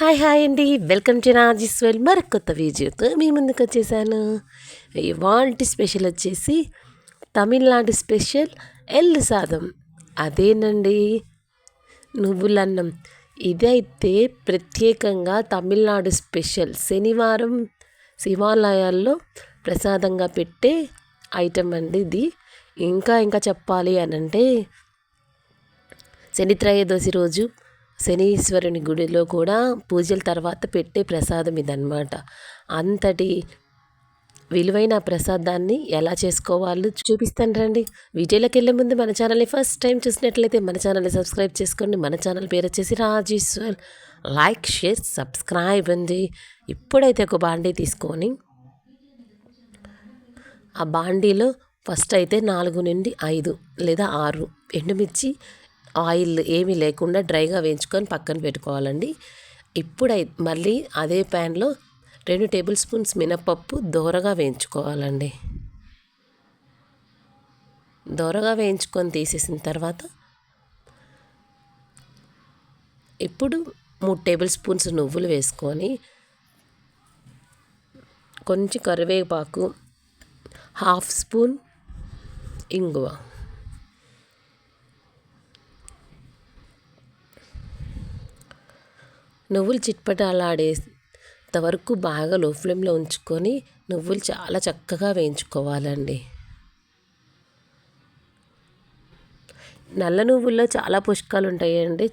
Hi hi అండి. Welcome to నాజిస్వెల్ మరి కొత్త వీడియోతో మీ ముందుకు వచ్చేసాను. ఇవాల్టి స్పెషల్ వచ్చేసి తమిళనాడు స్పెషల్ ఎల్లు సాదం. అదేనండి నువ్వులన్నం. ఇదైతే ప్రత్యేకంగా తమిళనాడు స్పెషల్ శనివారం శివాలయాల్లో ప్రసాదంగా పెట్టే ఐటమ్ అండి ఇది. ఇంకా ఇంకా చెప్పాలి అని అంటే శనిత్రయోదశి రోజు శనీశ్వరుని గుడిలో కూడా పూజల తర్వాత పెట్టే ప్రసాదం ఇదన్నమాట. అంతటి విలువైన ప్రసాదాన్ని ఎలా చేసుకోవాలో చూపిస్తాను రండి. వీడియోలోకి వెళ్ళే ముందు మన ఛానల్ని ఫస్ట్ టైం చూసినట్లయితే మన ఛానల్ని సబ్స్క్రైబ్ చేసుకోండి. మన ఛానల్ పేరు వచ్చేసి రాజేశ్వర్. లైక్ షేర్ సబ్స్క్రైబ్ అండి. ఇప్పుడైతే ఒక బాండీ తీసుకొని ఆ బాండీలో ఫస్ట్ అయితే నాలుగు నుండి ఐదు లేదా ఆరు ఎండుమిర్చి ఆయిల్ ఏమీ లేకుండా డ్రైగా వేయించుకొని పక్కన పెట్టుకోవాలండి. ఇప్పుడై మళ్ళీ అదే ప్యాన్లో రెండు టేబుల్ స్పూన్స్ మినపప్పు దోరగా వేయించుకోవాలండి. దోరగా వేయించుకొని తీసేసిన తర్వాత ఇప్పుడు మూడు టేబుల్ స్పూన్స్ నువ్వులు వేసుకొని కొంచెం కరివేపాకు హాఫ్ స్పూన్ ఇంగువ. నువ్వులు చిట్పటాలాడేంత వరకు బాగా లో ఫ్లేమ్లో ఉంచుకొని నువ్వులు చాలా చక్కగా వేయించుకోవాలండి. నల్ల నువ్వుల్లో చాలా పోషకాలు ఉంటాయండి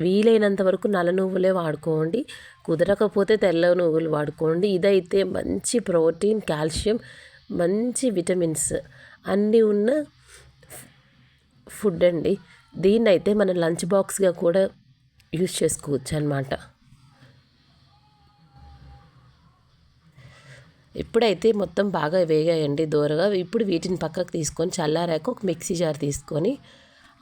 వీలైనంత వరకు నల్ల నువ్వులే వాడుకోండి. కుదరకపోతే తెల్ల నువ్వులు వాడుకోండి. ఇదైతే మంచి ప్రోటీన్ కాల్షియం మంచి విటమిన్స్ అన్నీ ఉన్న ఫుడ్ అండి దీన్నైతే మనం లంచ్ బాక్స్గా కూడా యూస్ చేసుకోవచ్చు అనమాట ఇప్పుడైతే మొత్తం బాగా వేగాయండి దూరగా ఇప్పుడు వీటిని పక్కకు తీసుకొని చల్లారాక ఒక మిక్సీ జార్ తీసుకొని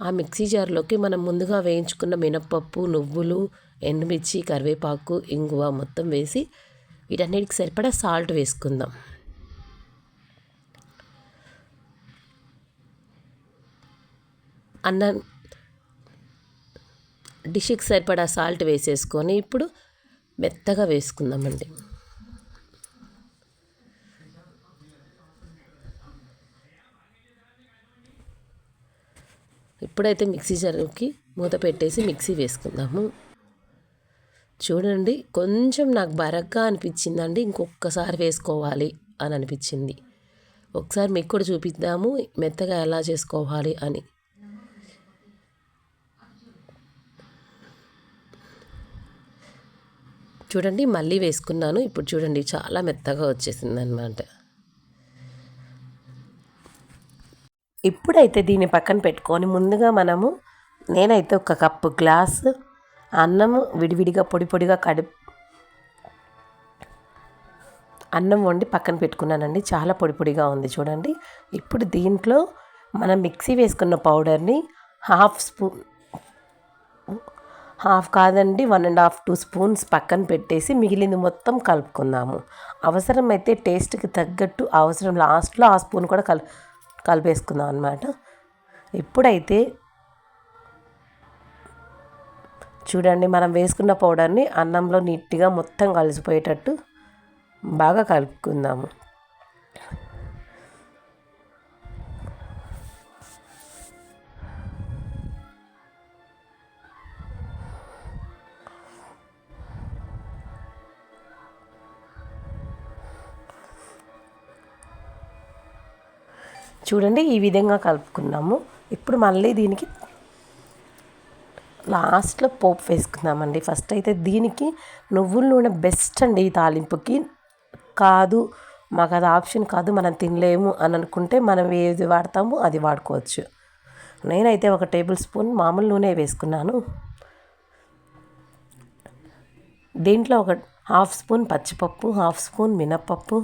ఆ మిక్సీ జార్లోకి మనం ముందుగా వేయించుకున్న మినప్పప్పు నువ్వులు ఎండుమిర్చి కరివేపాకు ఇంగువ మొత్తం వేసి వీటన్నిటికి సరిపడా సాల్ట్ వేసుకుందాం. అన్న డిష్కి సరిపడా సాల్ట్ వేసేసుకొని ఇప్పుడు మెత్తగా వేసుకుందామండి. ఇప్పుడైతే మిక్సీ జార్కి మూత పెట్టేసి మిక్సీ వేసుకుందాము. చూడండి కొంచెం నాకు బరగ్గా అనిపించిందండి ఇంకొకసారి వేసుకోవాలి అని అనిపించింది. ఒకసారి మీకు కూడా చూపిద్దాము మెత్తగా ఎలా చేసుకోవాలి అని. చూడండి మళ్ళీ వేసుకున్నాను. ఇప్పుడు చూడండి చాలా మెత్తగా వచ్చేసింది అనమాట ఇప్పుడైతే దీన్ని పక్కన పెట్టుకొని ముందుగా మనము నేనైతే ఒక కప్పు గ్లాస్ అన్నము విడివిడిగా పొడి పొడిగా కడి అన్నం వండి పక్కన పెట్టుకున్నానండి. చాలా పొడి పొడిగా ఉంది చూడండి. ఇప్పుడు దీంట్లో మనం మిక్సీ వేసుకున్న పౌడర్ని హాఫ్ స్పూన్ హాఫ్ కాదండి one and half two spoons పక్కన పెట్టేసి మిగిలింది మొత్తం కలుపుకుందాము. అవసరమైతే టేస్ట్కి తగ్గట్టు అవసరం లాస్ట్లో ఆ స్పూన్ కూడా కలు కలిపేసుకుందాం అనమాట ఇప్పుడైతే చూడండి మనం వేసుకున్న పౌడర్ని అన్నంలో నీట్గా మొత్తం కలిసిపోయేటట్టు బాగా కలుపుకుందాము. చూడండి ఈ విధంగా కలుపుకున్నాము. ఇప్పుడు మళ్ళీ దీనికి లాస్ట్లో పోపు వేసుకుందామండి. ఫస్ట్ అయితే దీనికి నువ్వుల నూనె బెస్ట్ అండి ఈ తాలింపుకి. కాదు మాకు అది ఆప్షన్ కాదు మనం తినలేము అని అనుకుంటే మనం ఏది వాడతామో అది వాడుకోవచ్చు. నేనైతే ఒక టేబుల్ స్పూన్ మామూలు నూనె వేసుకున్నాను. దీంట్లో ఒక హాఫ్ స్పూన్ పచ్చిపప్పు హాఫ్ స్పూన్ మినప్పప్పు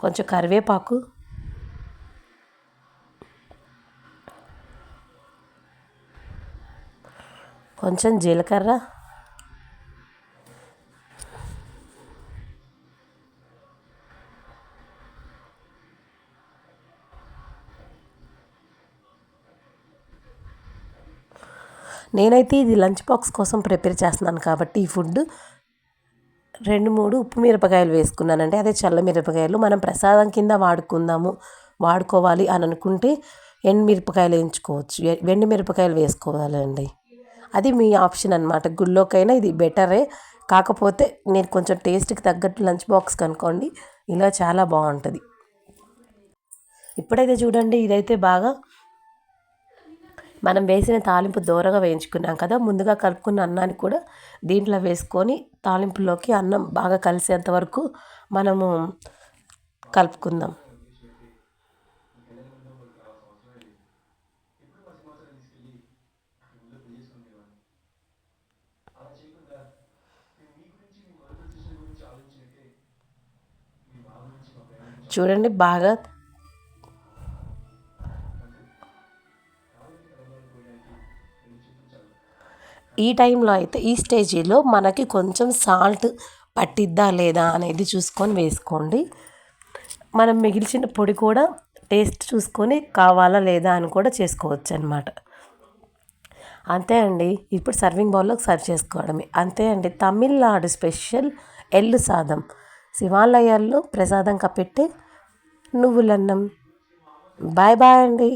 కొంచెం కరివేపాకు. కొంచెం జీలకర్ర. నేనైతే ఇది లంచ్ బాక్స్ కోసం ప్రిపేర్ చేస్తున్నాను కాబట్టి ఈ ఫుడ్ రెండు మూడు ఉప్పు మిరపకాయలు వేసుకున్నానంటే అదే చల్ల మిరపకాయలు మనం ప్రసాదం కింద వాడుకుందాము వాడుకోవాలి అని అనుకుంటే ఎండు మిరపకాయలు వేయించుకోవచ్చు. వెండి మిరపకాయలు వేసుకోవాలండి. అది మీ ఆప్షన్ అనమాట గుళ్ళోకైనా ఇది బెటరే. కాకపోతే నేను కొంచెం టేస్ట్కి తగ్గట్టు లంచ్ బాక్స్ కనుక్కోండి. ఇలా చాలా బాగుంటుంది. ఇప్పుడైతే చూడండి ఇదైతే బాగా మనం వేసిన తాలింపు దూరంగా వేయించుకున్నాం కదా ముందుగా కలుపుకున్న అన్నాన్ని కూడా దీంట్లో వేసుకొని తాలింపులోకి అన్నం బాగా కలిసేంత వరకు మనము కలుపుకుందాం. చూడండి బాగా ఈ టైంలో అయితే ఈ స్టేజీలో మనకి కొంచెం సాల్ట్ పట్టిద్దా లేదా అనేది చూసుకొని వేసుకోండి. మనం మిగిల్చిన పొడి కూడా టేస్ట్ చూసుకొని కావాలా లేదా అని కూడా చేసుకోవచ్చు అనమాట అంతే అండి. ఇప్పుడు సర్వింగ్ బౌల్లోకి సర్వ్ చేసుకోవడమే. అంతే అండి. తమిళనాడు స్పెషల్ ఎల్లు సాదం. శివాలయాల్లో ప్రసాదంగా పెట్టే నువ్వులన్నం. బాయ్ బాయ్ అండి.